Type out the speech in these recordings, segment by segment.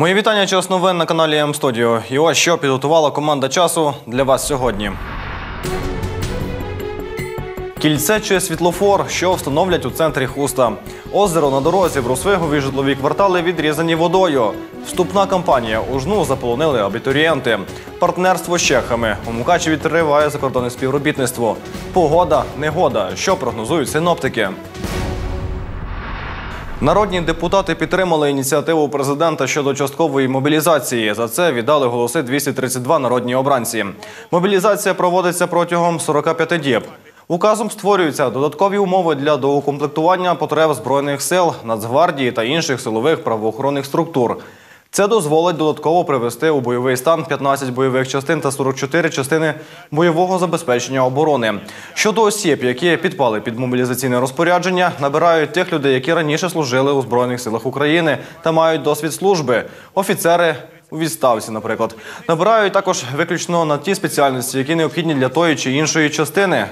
Мої вітання час новин на каналі М Студіо. І ось що підготувала команда часу для вас сьогодні. Кільце чи світлофор, що встановлять у центрі хуста. Озеро на дорозі в Росвигові житлові квартали відрізані водою. Вступна кампанія у жну заполонили абітурієнти. Партнерство з чехами. У Мукачеві триває закордонне співробітництво. Погода, негода. Що прогнозують синоптики? Народні депутати підтримали ініціативу президента щодо часткової мобілізації. За це віддали голоси 232 народні обранці. Мобілізація проводиться протягом 45 діб. Указом створюються додаткові умови для доукомплектування потреб збройних сил, Нацгвардії та інших силових правоохоронних структур. Це дозволить додатково привести у бойовий стан 15 бойових частин та 44 частини бойового забезпечення оборони. Щодо осіб, які підпали під мобілізаційне розпорядження, набирають тих людей, які раніше служили у збройних силах України та мають досвід служби. Офіцери у відставці, наприклад, набирають також виключно на ті спеціальності, які необхідні для тої чи іншої частини.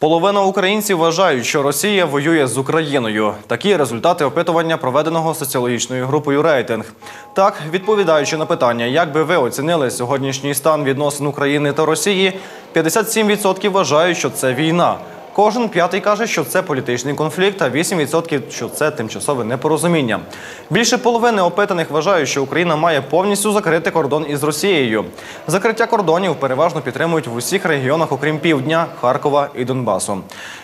Половина українців вважають, що Росія воює з Україною. Такі результати опитування проведеного соціологічною групою рейтинг. Так, відповідаючи на питання, як би ви оцінили сьогоднішній стан відносин України та Росії, 57% вважають, що це війна. Кожен п'ятий каже, що це політичний конфлікт, а 8% – що це тимчасове непорозуміння. Більше половини опитаних вважають, що Україна має повністю закрити кордон із Росією. Закриття кордонів переважно підтримують в усіх регіонах, окрім півдня, Харкова і Донбасу.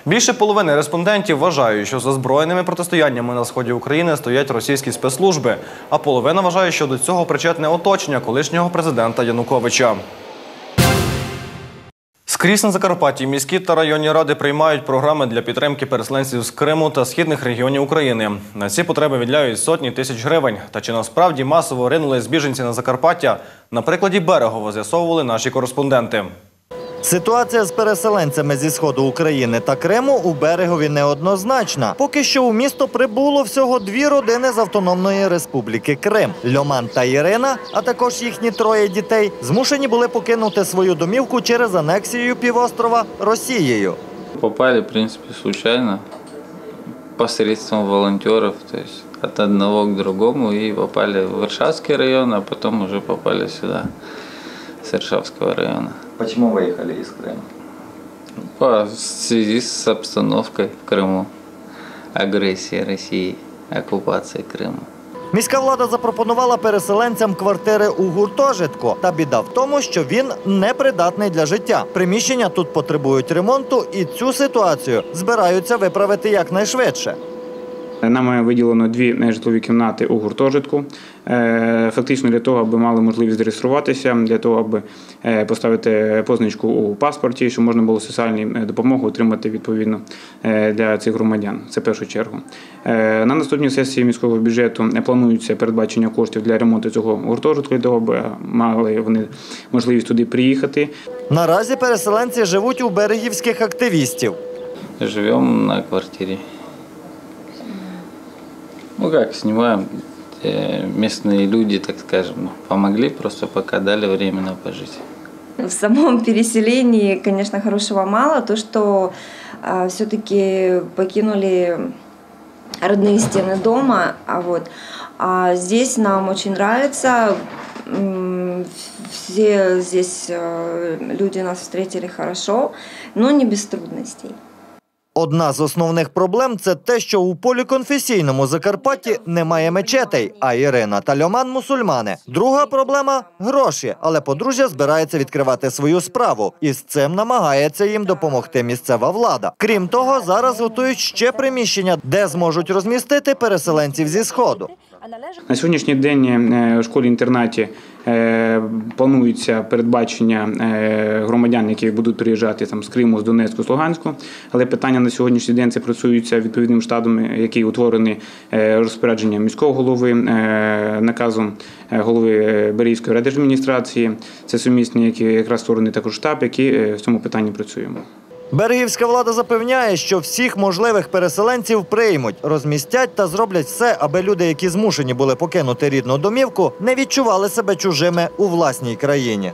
Більше половини респондентів вважають, що за збройними протистояннями на сході України стоять російські спецслужби, а половина вважає, що до цього причетне оточення колишнього президента Януковича. Скрізь на Закарпатті міські та районні ради приймають програми для підтримки переселенців з Криму та східних регіонів України. На ці потреби відляють сотні тисяч гривень. Та чи насправді масово ринули збіженці на Закарпаття? На прикладі Берегово з'ясовували наші кореспонденти. Ситуація з переселенцями зі сходу України та Криму у берегові неоднозначна. Поки що у місто прибуло всього дві родини з автономної республіки Крим. Льоман та Ірина, а також їхні троє дітей, змушені були покинути свою домівку через анексію півострова Росією. Попали, в принципе, случайно, посредством волонтеров, то есть от одного к другому, и попали в Варшавский район, а потом уже попали сюда, с Иршавского района. Почему виїхали із Криму? По в связи с обстановкой в Крыму, агрессией России, оккупацией Крыма. Міська влада запропонувала переселенцям квартири у гуртожитку. Та біда в тому, що він непридатний для життя. Приміщення тут потребують ремонту, і цю ситуацію збираються виправити якнайшвидше. Нам виділено дві житлові кімнати у гуртожитку. Е, Фактично для того, аби мали можливість зареєструватися, для того, аби е, поставити позначку у паспорті, щоб можна було соціальну е, допомогу отримати відповідно для цих громадян. Це в першу чергу. На наступній сесії міського бюджету планується передбачення коштів для ремонту цього гуртожитку, для того, аби мали вони можливість туди приїхати. Наразі переселенці живуть у берегівських активістів. Живем на квартире. Ну как, снимаем. Э, Местные люди, так скажем, помогли, просто пока дали временно пожить. В самом переселении, конечно, хорошего мало. То, что все-таки покинули родные стены дома, а вот а здесь нам очень нравится. Все здесь э, люди нас встретили хорошо, но не без трудностей. Одна з основних проблем це те, що у поліконфесійному Закарпатті немає мечетей, а Ірина та Льоман мусульмани. Друга проблема гроші, але подружжя збирається відкривати свою справу, і з цим намагається їм допомогти місцева влада. Крім того, зараз готують ще приміщення, де зможуть розмістити переселенців зі сходу. На сьогоднішній день е, у школі-інтернаті е, планується передбачення е, громадян, які будуть приїжджати там з Криму, з Донецьку, з Луганську. Але питання на сьогоднішній день це працюється відповідним штатом, який утворений е, розпорядженням міського голови, е, наказом е, голови е, Берівської райдержадміністрації. Це сумісні, які якраз створений також штаб, які е, в цьому питанні працюємо. Берегівська влада запевняє, що всіх можливих переселенців приймуть, розмістять та зроблять все, аби люди, які змушені були покинути рідну домівку, не відчували себе чужими у власній країні.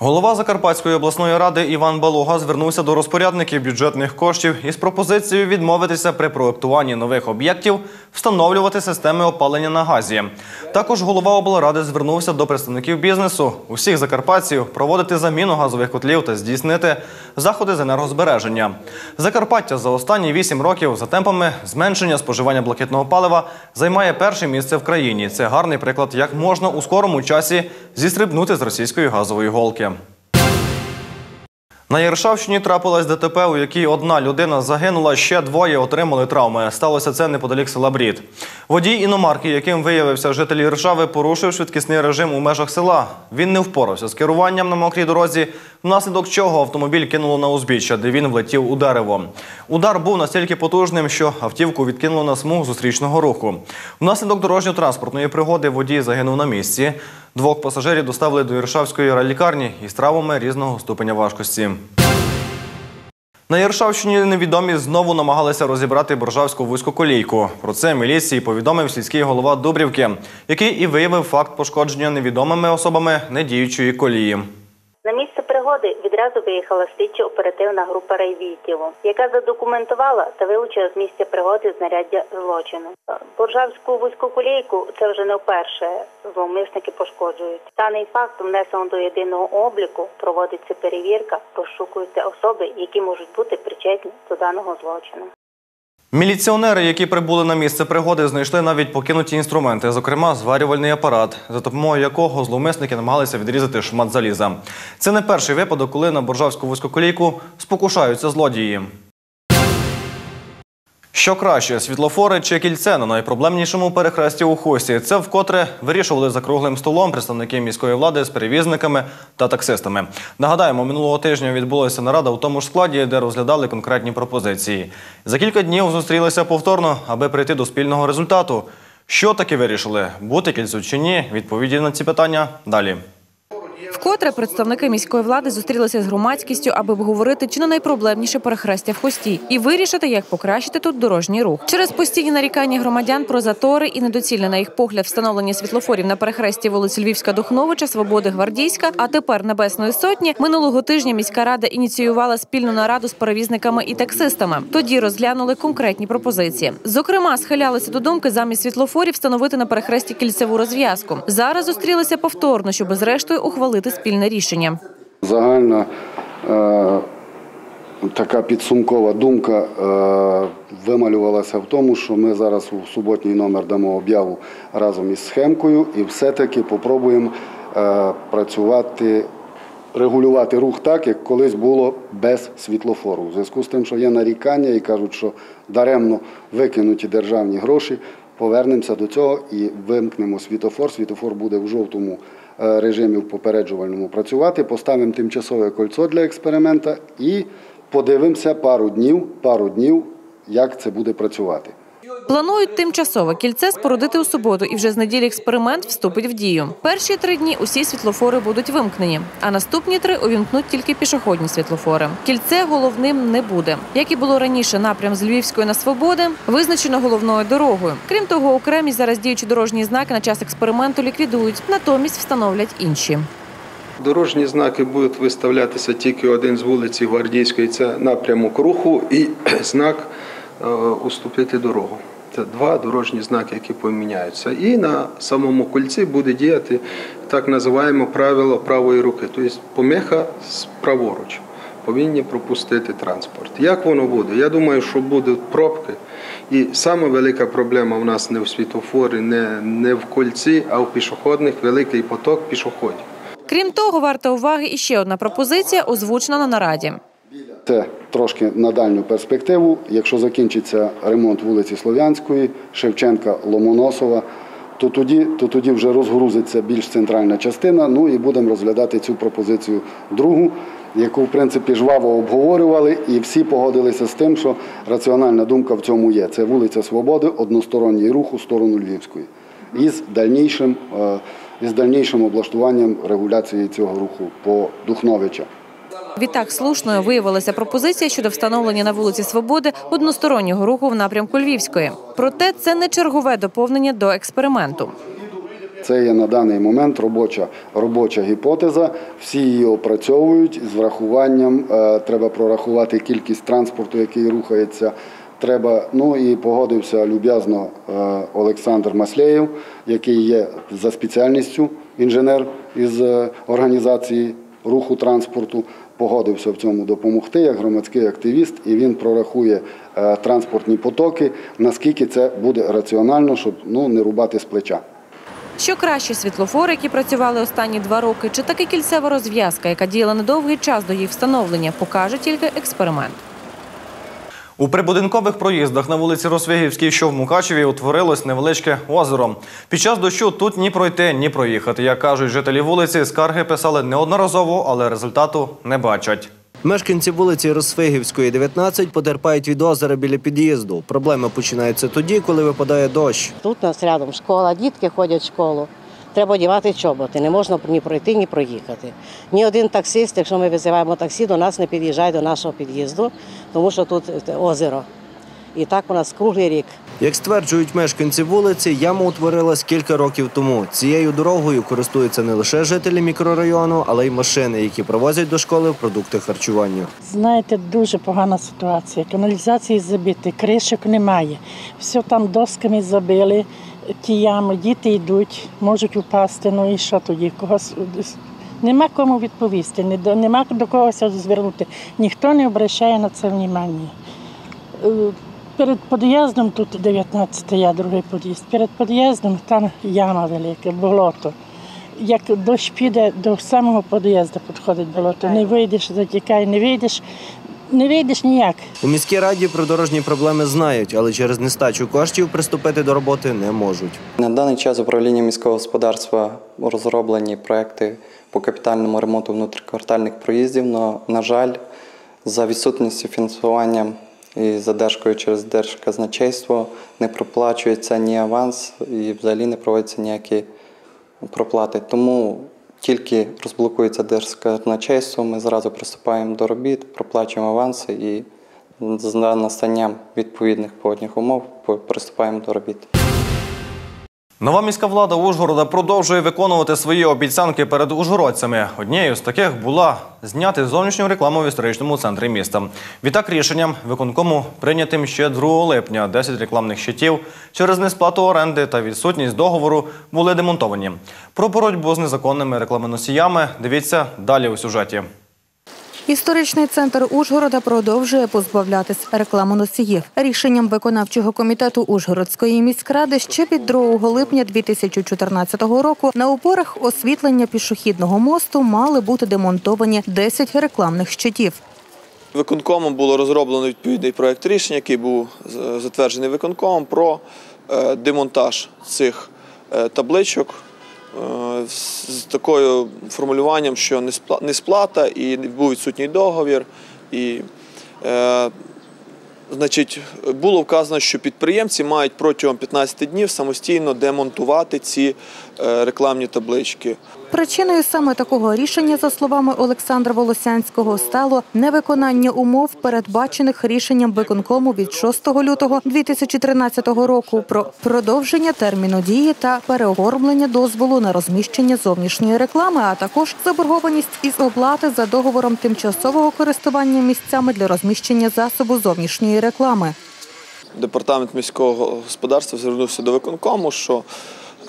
Голова Закарпатської обласної ради Іван Балога звернувся до розпорядників бюджетних коштів із пропозицією відмовитися при проектуванні нових об'єктів встановлювати системи опалення на газі. Також голова облради звернувся до представників бізнесу усіх закарпатців проводити заміну газових котлів та здійснити заходи з енергозбереження. Закарпаття за останні вісім років за темпами зменшення споживання блакитного палива займає перше місце в країні. Це гарний приклад, як можна у скорому часі зістрибнути з російської газової голки. На Єршавщині трапилась ДТП, у якій одна людина загинула, ще двоє отримали травми. Сталося це неподалік села Брід. Водій іномарки, яким виявився житель Єршави, порушив швидкісний режим у межах села. Він не впорався з керуванням на мокрій дорозі, внаслідок чого автомобіль кинуло на узбіччя, де він влетів у дерево. Удар був настільки потужним, що автівку відкинуло на смугу зустрічного руху. Внаслідок дорожньо-транспортної пригоди водій загинув на місці. Двох пасажирів доставили до Єршавської райлікарні із травмами різного ступеня важкості. На Єршавщині невідомі знову намагалися розібрати боржавську вузькоколійку. Про це міліції повідомив сільський голова Дубрівки, який і виявив факт пошкодження невідомими особами недіючої колії. На місце пригоди відразу виїхала слідчо-оперативна група райвідділу, яка задокументувала та вилучила з місця пригоди знаряддя злочину. Боржавську вузьку колійку це вже не вперше зловмисники пошкоджують. Даний факт внесено до єдиного обліку, проводиться перевірка, розшукуються особи, які можуть бути причетні до даного злочину. Міліціонери, які прибули на місце пригоди, знайшли навіть покинуті інструменти, зокрема зварювальний апарат, за допомогою якого зловмисники намагалися відрізати шмат заліза. Це не перший випадок, коли на боржавську вузькоколійку спокушаються злодії. Що краще, світлофори чи кільце на найпроблемнішому перехресті у Хусі? Це вкотре вирішували за круглим столом представники міської влади з перевізниками та таксистами. Нагадаємо, минулого тижня відбулася нарада у тому ж складі, де розглядали конкретні пропозиції. За кілька днів зустрілися повторно, аби прийти до спільного результату. Що таки вирішили? Бути кільцю чи ні? Відповіді на ці питання далі. Вкотре представники міської влади зустрілися з громадськістю, аби обговорити чи не найпроблемніше перехрестя в хості і вирішити, як покращити тут дорожній рух. Через постійні нарікання громадян про затори і недоцільне на їх погляд встановлення світлофорів на перехресті вулиць Львівська Духновича, Свободи Гвардійська, а тепер Небесної Сотні. Минулого тижня міська рада ініціювала спільну нараду з перевізниками і таксистами. Тоді розглянули конкретні пропозиції. Зокрема, схилялися до думки замість світлофорів встановити на перехресті кільцеву розв'язку. Зараз зустрілися повторно, щоб зрештою ухвалити спільне рішення. Загальна е, така підсумкова думка е, вималювалася в тому, що ми зараз у суботній номер дамо об'яву разом із схемкою і все-таки попробуємо е, працювати, регулювати рух так, як колись було без світлофору. У зв'язку з тим, що є нарікання і кажуть, що даремно викинуті державні гроші. Повернемося до цього і вимкнемо світофор. Світофор буде в жовтому режимі в попереджувальному працювати. Поставимо тимчасове кольцо для експеримента і подивимося пару днів, пару днів, як це буде працювати. Планують тимчасове кільце спорудити у суботу, і вже з неділі експеримент вступить в дію. Перші три дні усі світлофори будуть вимкнені, а наступні три увімкнуть тільки пішохідні світлофори. Кільце головним не буде. Як і було раніше, напрям з Львівської на свободи визначено головною дорогою. Крім того, окремі зараз діючі дорожні знаки на час експерименту ліквідують, натомість встановлять інші. Дорожні знаки будуть виставлятися тільки один з вулиці Гвардійської, це напрямок руху і знак е, уступити дорогу. Два дорожні знаки, які поміняються. І на самому кольці буде діяти так називаємо правило правої руки, тобто помеха праворуч. Повинні пропустити транспорт. Як воно буде? Я думаю, що будуть пробки. І саме велика проблема в нас не в світофорі, не, не в кольці, а в пішохідних великий поток пішоходів. Крім того, варта уваги і ще одна пропозиція, озвучена на нараді. Це трошки на дальню перспективу. Якщо закінчиться ремонт вулиці Слов'янської, Шевченка, Ломоносова, то тоді, то тоді вже розгрузиться більш центральна частина. Ну і будемо розглядати цю пропозицію другу, яку в принципі жваво обговорювали, і всі погодилися з тим, що раціональна думка в цьому є. Це вулиця Свободи, односторонній рух у сторону Львівської. Із дальнішим, е, із дальнішим облаштуванням регуляції цього руху по Духновича. Відтак слушною виявилася пропозиція щодо встановлення на вулиці Свободи одностороннього руху в напрямку Львівської. Проте це не чергове доповнення до експерименту. Це є на даний момент робоча, робоча гіпотеза. Всі її опрацьовують з врахуванням. е, Треба прорахувати кількість транспорту, який рухається. Треба, ну і погодився люб'язно е, Олександр Маслєєв, який є за спеціальністю інженер із е, організації руху транспорту. Погодився в цьому допомогти як громадський активіст, і він прорахує е, транспортні потоки, наскільки це буде раціонально, щоб ну не рубати з плеча. Що краще світлофори, які працювали останні два роки, чи таки кільцева розв'язка, яка діяла недовгий час до їх встановлення, покаже тільки експеримент. У прибудинкових проїздах на вулиці Росвігівській, що в Мукачеві, утворилось невеличке озеро. Під час дощу тут ні пройти, ні проїхати. Як кажуть жителі вулиці, скарги писали неодноразово, але результату не бачать. Мешканці вулиці Росфигівської, 19, потерпають від озера біля під'їзду. Проблеми починаються тоді, коли випадає дощ. Тут у нас рядом школа, дітки ходять в школу. Треба одягати чоботи, не можна ні пройти, ні проїхати. Ні один таксист, якщо ми визиваємо таксі, до нас не під'їжджає до нашого під'їзду, тому що тут е, озеро. І так у нас круглий рік. Як стверджують мешканці вулиці, яма утворилась кілька років тому. Цією дорогою користуються не лише жителі мікрорайону, але й машини, які привозять до школи продукти харчування. Знаєте, дуже погана ситуація. Каналізації забиті, кришок немає. Все там досками забили, ті ями, діти йдуть, можуть упасти. Ну і що тоді? Когось нема кому відповісти, нема до когось звернути. Ніхто не обращає на це внимання. Е, Перед під'їздом тут 19 я другий під'їзд. Перед під'їздом там яма велика, болото. Як дощ піде, до самого під'їзду підходить болото. Не вийдеш, затікає, не вийдеш, не вийдеш ніяк. У міській раді про дорожні проблеми знають, але через нестачу коштів приступити до роботи не можуть. На даний час управління міського господарства розроблені проекти по капітальному ремонту внутріквартальних проїздів. Но, на жаль, за відсутністю фінансування і задержкою через держказначейство не проплачується ні аванс і взагалі не проводяться ніякі проплати. Тому тільки розблокується держказначейство, ми зразу приступаємо до робіт, проплачуємо аванси і з настанням відповідних погодних умов приступаємо до робіт. Нова міська влада Ужгорода продовжує виконувати свої обіцянки перед ужгородцями. Однією з таких була зняти зовнішню рекламу в історичному центрі міста. Відтак рішенням виконкому прийнятим ще 2 липня 10 рекламних щитів через несплату оренди та відсутність договору були демонтовані. Про боротьбу з незаконними рекламоносіями дивіться далі у сюжеті. Історичний центр Ужгорода продовжує позбавлятись рекламоносіїв. Рішенням виконавчого комітету Ужгородської міськради ще від 2 липня 2014 року на опорах освітлення пішохідного мосту мали бути демонтовані 10 рекламних щитів. Виконкомом було розроблено відповідний проект рішення, який був затверджений виконкомом про е, демонтаж цих е, табличок е, з з такою формулюванням, що не несплата і був відсутній договір. І, е, значить, було вказано, що підприємці мають протягом 15 днів самостійно демонтувати ці е, рекламні таблички. Причиною саме такого рішення, за словами Олександра Волосянського, стало невиконання умов, передбачених рішенням виконкому від 6 лютого 2013 року про продовження терміну дії та переоформлення дозволу на розміщення зовнішньої реклами, а також заборгованість із оплати за договором тимчасового користування місцями для розміщення засобу зовнішньої реклами. Департамент міського господарства звернувся до виконкому, що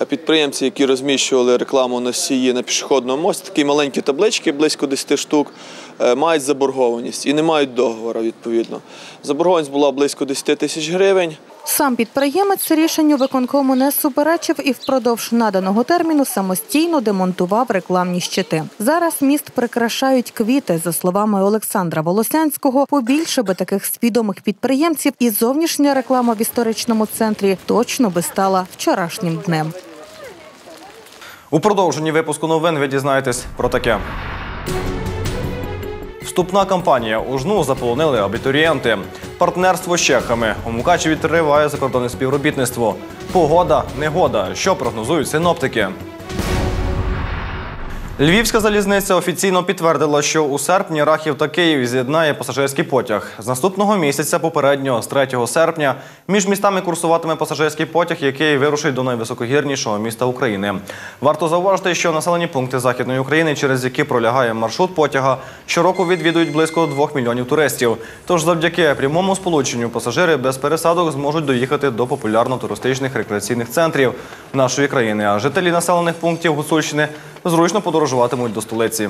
підприємці, які розміщували рекламу носії на пішохідному мості, такі маленькі таблички, близько 10 штук, е, мають заборгованість і не мають договору відповідно. Заборгованість була близько 10 тисяч гривень. Сам підприємець рішенню виконкому не суперечив і впродовж наданого терміну самостійно демонтував рекламні щити. Зараз міст прикрашають квіти. За словами Олександра Волосянського, побільше би таких свідомих підприємців, і зовнішня реклама в історичному центрі точно би стала вчорашнім днем. У продовженні випуску новин ви дізнаєтесь про таке. Вступна кампанія у жну заполонили абітурієнти. Партнерство з чехами. У Мукачеві триває закордонне співробітництво. Погода, негода. Що прогнозують синоптики? Львівська залізниця офіційно підтвердила, що у серпні Рахів та Київ з'єднає пасажирський потяг. З наступного місяця, попередньо з 3 серпня, між містами курсуватиме пасажирський потяг, який вирушить до найвисокогірнішого міста України. Варто зауважити, що населені пункти Західної України, через які пролягає маршрут потяга, щороку відвідують близько 2 мільйонів туристів. Тож завдяки прямому сполученню пасажири без пересадок зможуть доїхати до популярно-туристичних рекреаційних центрів нашої країни. А жителі населених пунктів Гуцульщини зручно подорожуватимуть до столиці.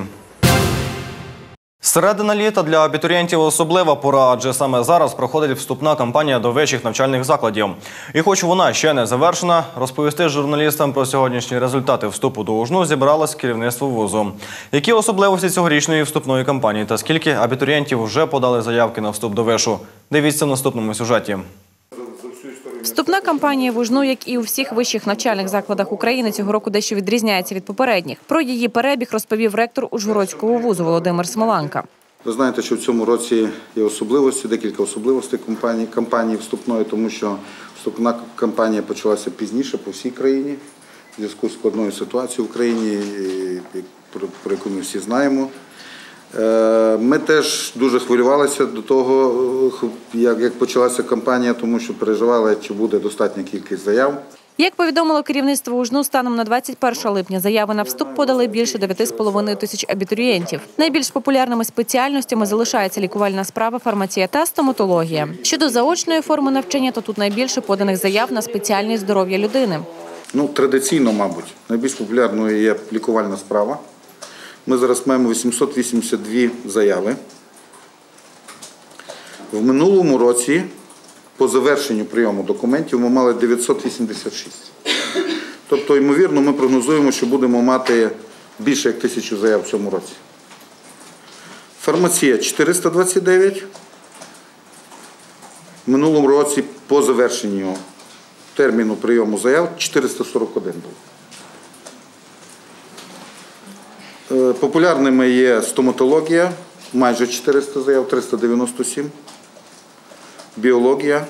Середина літа для абітурієнтів особлива пора, адже саме зараз проходить вступна кампанія до вищих навчальних закладів. І хоч вона ще не завершена, розповісти журналістам про сьогоднішні результати вступу до УЖНУ зібралось керівництво вузу. Які особливості цьогорічної вступної кампанії та скільки абітурієнтів вже подали заявки на вступ до вишу? Дивіться в наступному сюжеті. Вступна кампанія в УЖНУ, як і у всіх вищих навчальних закладах України, цього року дещо відрізняється від попередніх. Про її перебіг розповів ректор Ужгородського вузу Володимир Смоланка. Ви знаєте, що в цьому році є особливості, декілька особливостей кампанії, кампанії вступної, тому що вступна кампанія почалася пізніше по всій країні в зв'язку з складною ситуацією в країні, про яку ми всі знаємо. Е, Ми теж дуже хвилювалися до того, е, як, як почалася кампанія, тому що переживали, чи буде достатня кількість заяв. Як повідомило керівництво УЖНУ, станом на 21 липня заяви на вступ подали більше 9,5 тисяч абітурієнтів. Найбільш популярними спеціальностями залишається лікувальна справа, фармація та стоматологія. Щодо заочної форми навчання, то тут найбільше поданих заяв на спеціальність здоров'я людини. Ну, традиційно, мабуть, найбільш популярною є лікувальна справа. Ми зараз маємо 882 заяви. В минулому році, по завершенню прийому документів, ми мали 986. Тобто, ймовірно, ми прогнозуємо, що будемо мати більше як тисячу заяв в цьому році. Фармація 429. В минулому році по завершенню терміну прийому заяв 441 був. Е, Популярними є стоматологія, майже 400 заяв, 397. Біологія.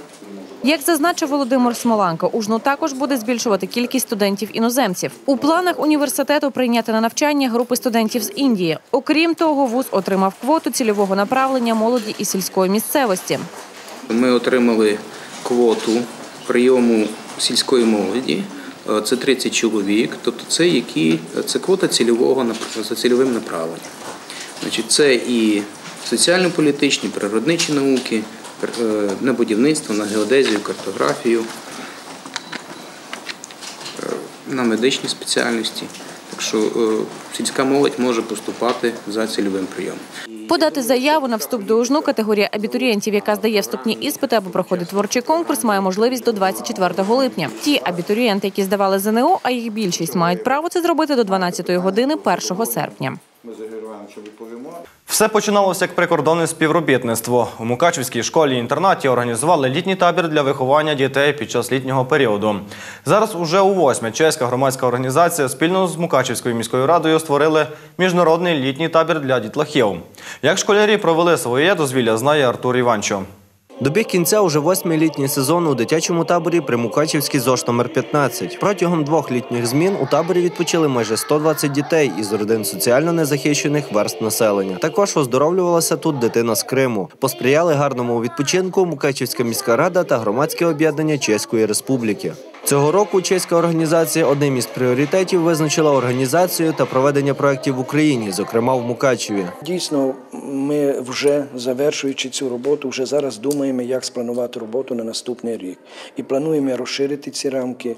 Як зазначив Володимир Смоланко, УЖНУ також буде збільшувати кількість студентів-іноземців. У планах університету прийняти на навчання групи студентів з Індії. Окрім того, вуз отримав квоту цільового направлення молоді і сільської місцевості. Ми отримали квоту прийому сільської молоді. Е, Це 30 чоловік, тобто це які це квота цільового за цільовим направленням. Значить, це і соціально-політичні, природничі науки, е, на будівництво, на геодезію, картографію, е, на медичні спеціальності. Так що сільська молодь може поступати за цільовим прийомом. Подати заяву на вступ до УЖНУ категорія абітурієнтів, яка здає вступні іспити або проходить творчий конкурс, має можливість до 24 липня. Ті абітурієнти, які здавали ЗНО, а їх більшість мають право це зробити до 12 години 1 серпня. Ми заграємо, що відповімо. Все починалося як прикордонне співробітництво. У Мукачівській школі-інтернаті організували літній табір для виховання дітей під час літнього періоду. Зараз уже у восьме чеська громадська організація спільно з Мукачівською міською радою створили міжнародний літній табір для дітлахів. Як школярі провели своє дозвілля, знає Артур Іванчо. Добіг кінця уже восьмий літній сезон у дитячому таборі при Мукачівській ЗОЖ номер 15. Протягом двох літніх змін у таборі відпочили майже 120 дітей із родин соціально незахищених верст населення. Також оздоровлювалася тут дитина з Криму. Посприяли гарному відпочинку Мукачівська міська рада та громадське об'єднання Чеської Республіки. Цього року чеська організація одним із пріоритетів визначила організацію та проведення проєктів в Україні, зокрема в Мукачеві. Дійсно, ми вже завершуючи цю роботу, вже зараз думаємо, як спланувати роботу на наступний рік. І плануємо розширити ці рамки.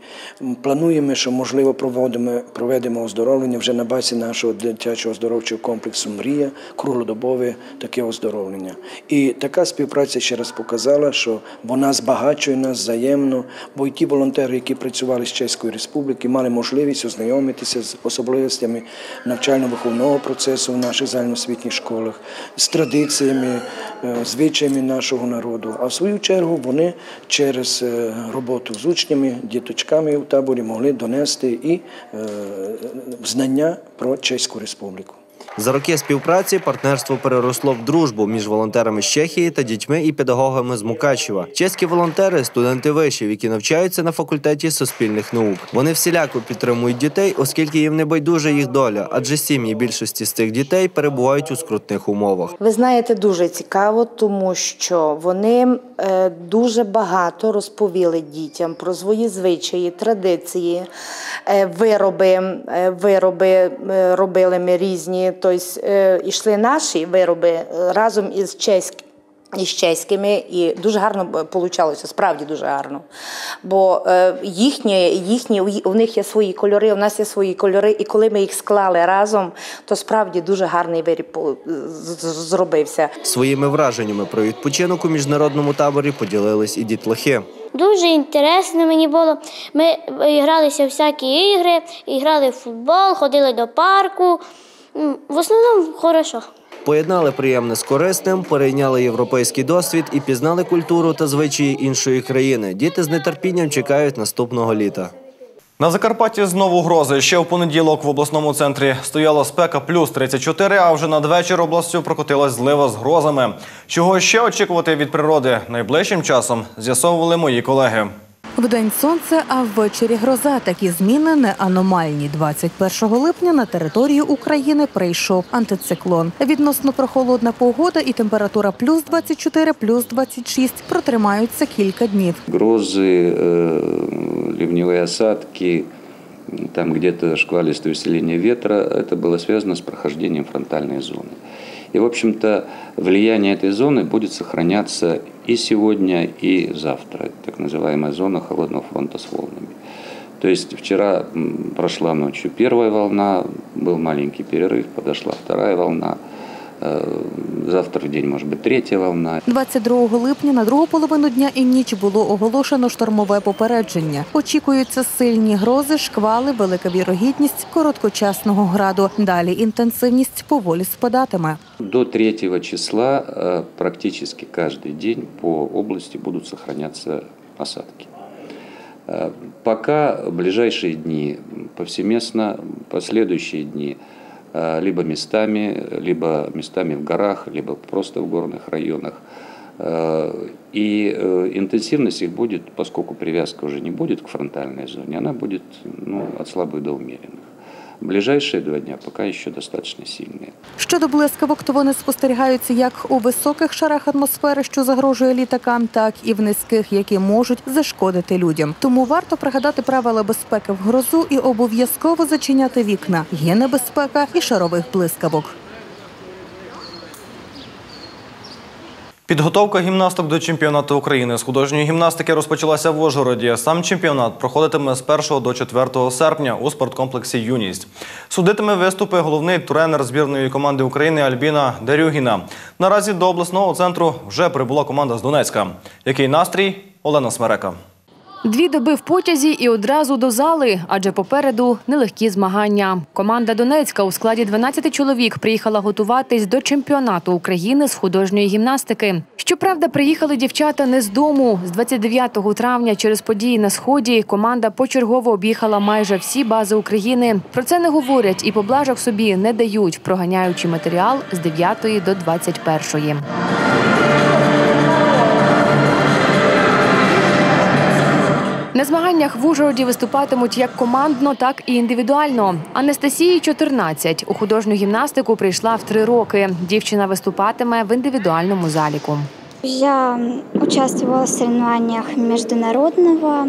Плануємо, що можливо проводимо, проведемо оздоровлення вже на базі нашого дитячого оздоровчого комплексу Мрія, круглодобове таке оздоровлення. І така співпраця ще раз показала, що вона збагачує нас взаємно, бо і ті волонтери, які працювали з Чеської Республіки, мали можливість ознайомитися з особливостями навчально-виховного процесу в наших загальноосвітніх школах, з традиціями, е, звичаями нашого народу. А в свою чергу вони через е, роботу з учнями, діточками в таборі могли донести і е, знання про Чеську Республіку. За роки співпраці партнерство переросло в дружбу між волонтерами з Чехії та дітьми і педагогами з Мукачева. Чеські волонтери студенти вишів, які навчаються на факультеті суспільних наук. Вони всіляко підтримують дітей, оскільки їм не байдуже їх доля, адже сім'ї більшості з цих дітей перебувають у скрутних умовах. Ви знаєте, дуже цікаво, тому що вони дуже багато розповіли дітям про свої звичаї, традиції, е, вироби. е, Вироби е, робили ми різні. Тобто е, йшли наші вироби е, разом із чеськими. Із чеськими, і дуже гарно вийшло, справді дуже гарно. Бо е, їхні, їхні, у них є свої кольори, у нас є свої кольори, і коли ми їх склали разом, то справді дуже гарний виріб з- з- зробився. Своїми враженнями про відпочинок у міжнародному таборі поділились і дітлахи. Дуже інтересно мені було. Ми гралися всякі ігри, і грали в футбол, ходили до парку. В основному хорошо. Поєднали приємне з корисним, перейняли європейський досвід і пізнали культуру та звичаї іншої країни. Діти з нетерпінням чекають наступного літа. На Закарпатті знову грози. Ще в понеділок в обласному центрі стояла спека плюс 34, а вже надвечір областю прокотилась злива з грозами. Чого ще очікувати від природи найближчим часом, з'ясовували мої колеги. Вдень сонце, а ввечері гроза. Такі зміни не аномальні. 21 липня на територію України прийшов антициклон. Відносно прохолодна погода і температура плюс 24, плюс 26 протримаються кілька днів. грозы, э, ливневые осадки, там где-то шквалистое усиление ветра, это было связано с прохождением фронтальной зоны. И, в общем-то, влияние этой зоны будет сохраняться и сегодня, и завтра. Так называемая зона холодного фронта с волнами. То есть вчера прошла ночью первая волна, был маленький перерыв, подошла вторая волна. Э, Завтра в день может быть третья волна. 22 липня на другу половину дня і ніч було оголошено штормове попередження. Очікуються сильні грози, шквали, велика вірогідність короткочасного граду. Далі інтенсивність поволі спадатиме. До 3 числа э, практически каждый день по области будут сохраняться осадки. Э, Пока в ближайшие дни повсеместно, последующие дни э, либо местами, либо местами в горах, либо просто в горных районах. Э, И э, интенсивность их будет, поскольку привязка уже не будет к фронтальной зоне, она будет ну, от слабых до умеренных. В ближайшие два дня пока еще достаточно сильные. Щодо блискавок, то вони спостерігаються як у високих шарах атмосфери, що загрожує літакам, так і в низьких, які можуть зашкодити людям. Тому варто пригадати правила безпеки в грозу і обов'язково зачиняти вікна. Є небезпека і шарових блискавок. Підготовка гімнасток до чемпіонату України з художньої гімнастики розпочалася в Ожгороді. Сам чемпіонат проходитиме з 1 до 4 серпня у спорткомплексі Юність. Судитиме виступи головний тренер збірної команди України Альбіна Дерюгіна. Наразі до обласного центру вже прибула команда з Донецька. Який настрій? Олена Смерека. Дві доби в потязі і одразу до зали, адже попереду нелегкі змагання. Команда Донецька у складі 12 чоловік приїхала готуватись до чемпіонату України з художньої гімнастики. Щоправда, приїхали дівчата не з дому. З 29 травня через події на сході команда почергово об'їхала майже всі бази України. Про це не говорять і поблажок собі не дають, проганяючи матеріал з 9 до 21. На змаганнях в Ужгороді виступатимуть як командно, так і індивідуально. Анастасії 14. У художню гімнастику прийшла в три роки. Дівчина виступатиме в індивідуальному заліку. Я участвовала в соревнованиях международного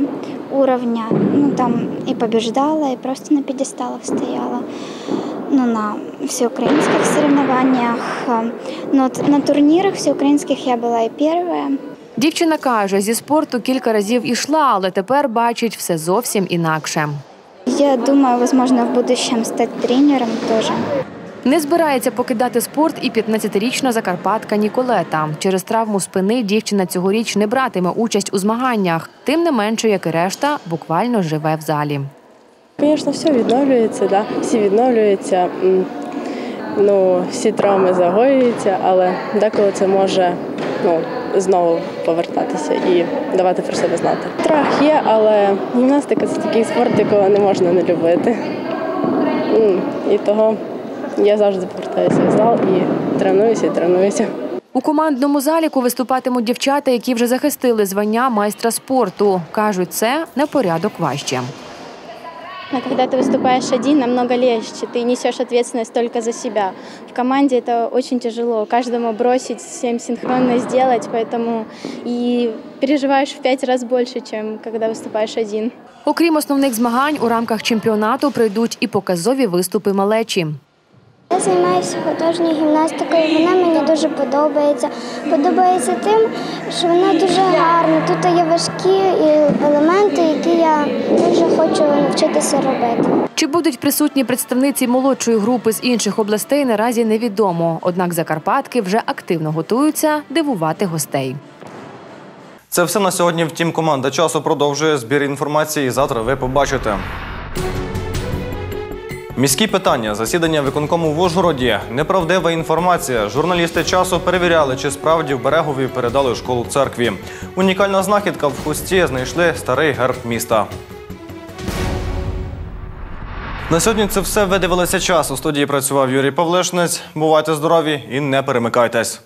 уровня. Ну, там и побеждала, и просто на пьедесталах стояла. Ну, на всеукраинских соревнованиях. Но вот на турнирах всеукраинских я была и первая. Дівчина каже, зі спорту кілька разів ішла, але тепер бачить все зовсім інакше. Я думаю, возможно, в будущем стать тренером тоже. Не збирається покидати спорт і 15-річна закарпатка Ніколета. Через травму спини дівчина цьогоріч не братиме участь у змаганнях. Тим не менше, як і решта, буквально живе в залі. Звісно, все відновлюється, да? всі відновлюються, ну, всі травми загоюються, але деколи це може ну, знову повертатися і давати про себе знати. Страх є, але гімнастика це такий спорт, якого не можна не любити. І того я завжди повертаюся в зал і тренуюся, і тренуюся. У командному заліку виступатимуть дівчата, які вже захистили звання майстра спорту. Кажуть, це на порядок важче. Но когда ты выступаешь один, намного легче. Ты несешь ответственность только за себя. В команде это очень тяжело. Каждому бросить, всем синхронно сделать, поэтому и переживаешь в пять раз больше, чем когда выступаешь один. Окрім основних змагань, у рамках чемпіонату прийдуть і показові виступи малечі. Я займаюся художньою гімнастикою, вона мені дуже подобається. Подобається тим, що вона дуже гарна. Тут є важкі елементи, які я дуже хочу навчитися робити. Чи будуть присутні представниці молодшої групи з інших областей, наразі невідомо. Однак Закарпатки вже активно готуються дивувати гостей. Це все на сьогодні. Втім, команда часу продовжує збір інформації. Завтра ви побачите. Міські питання, засідання виконкому в Ужгороді, неправдива інформація. Журналісти часу перевіряли, чи справді в Берегові передали школу церкві. Унікальна знахідка в хусті знайшли старий герб міста. На сьогодні це все. Ви дивилися час. У студії працював Юрій Павлишнець. Бувайте здорові і не перемикайтесь.